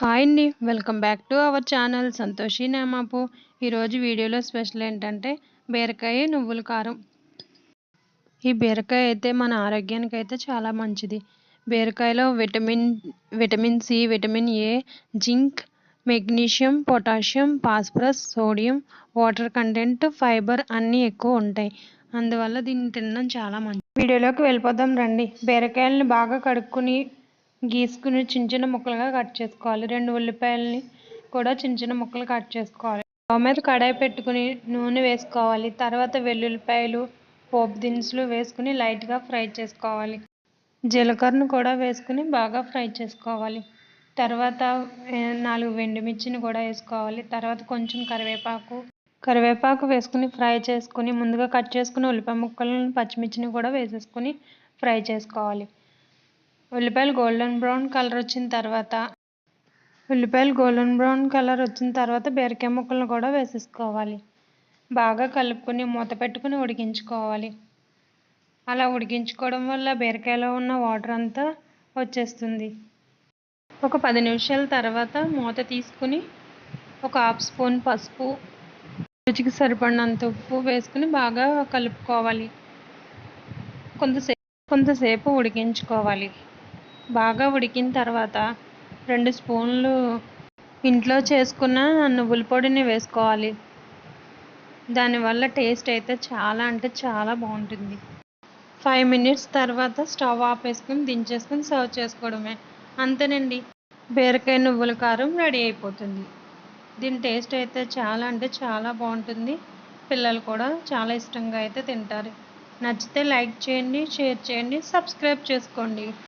Hi అండి welcome back to our channel. Santoshi నేమాపు. ఈరోజు వీడియోలో స్పెషల్ ఏంటంటే బీరకాయ నువ్వుల కారం. ఈ బీరకాయ అయితే మన ఆరోగ్యానికి అయితే చాలా మంచిది. బీరకాయలో vitamin vitamin C vitamin A zinc magnesium potassium phosphorus sodium water content fibre అన్నీ ఎక్కువ ఉంటాయి. అందువల్ల దీన్ని తినడం చాలా మంచిది. వీడియోలోకి వెళ్ళిపోదాం రండి. బీరకాయలను బాగా కడుక్కుని గీసుకుని చిన్న చిన్న ముక్కలుగా కట్ చేసుకోవాలి. రెండు ఉల్లిపాయలని కూడా చిన్న చిన్న ముక్కలు కట్ చేసుకోవాలి. స్టవ్ మీద కడాయి పెట్టుకుని నూనె వేసుకోవాలి. తర్వాత వెల్లుల్లిపాయలు పోపు దినుసులు వేసుకుని లైట్గా ఫ్రై చేసుకోవాలి. జీలకర్రను కూడా వేసుకుని బాగా ఫ్రై చేసుకోవాలి. తర్వాత నాలుగు వెండిమిర్చిని కూడా వేసుకోవాలి. తర్వాత కొంచెం కరివేపాకు కరివేపాకు వేసుకుని ఫ్రై చేసుకుని ముందుగా కట్ చేసుకుని ఉల్లిపాయ ముక్కలను పచ్చిమిర్చిని కూడా వేసేసుకుని ఫ్రై చేసుకోవాలి. ఉల్లిపాయలు గోల్డెన్ బ్రౌన్ కలర్ వచ్చిన తర్వాత ఉల్లిపాయలు గోల్డెన్ బ్రౌన్ కలర్ వచ్చిన తర్వాత బీరకాయ ముక్కలను కూడా వేసేసుకోవాలి. బాగా కలుపుకొని మూత పెట్టుకుని ఉడికించుకోవాలి. అలా ఉడికించుకోవడం వల్ల బీరకాయలో ఉన్న వాటర్ అంతా వచ్చేస్తుంది. ఒక పది నిమిషాల తర్వాత మూత తీసుకుని ఒక హాఫ్ స్పూన్ పసుపు రుచికి సరిపడినంత ఉప్పు వేసుకుని బాగా కలుపుకోవాలి. కొంతసేపు కొంతసేపు ఉడికించుకోవాలి. బాగా ఉడికిన తర్వాత రెండు స్పూన్లు ఇంట్లో చేసుకున్న నువ్వుల పొడిని వేసుకోవాలి. దానివల్ల టేస్ట్ అయితే చాలా అంటే చాలా బాగుంటుంది. ఫైవ్ మినిట్స్ తర్వాత స్టవ్ ఆపేసుకుని దించేసుకుని సర్వ్ చేసుకోవడమే. అంతేనండి. బీరకాయ నువ్వుల కారం రెడీ అయిపోతుంది. దీని టేస్ట్ అయితే చాలా అంటే చాలా బాగుంటుంది. పిల్లలు కూడా చాలా ఇష్టంగా అయితే తింటారు. నచ్చితే లైక్ చేయండి షేర్ చేయండి సబ్స్క్రైబ్ చేసుకోండి.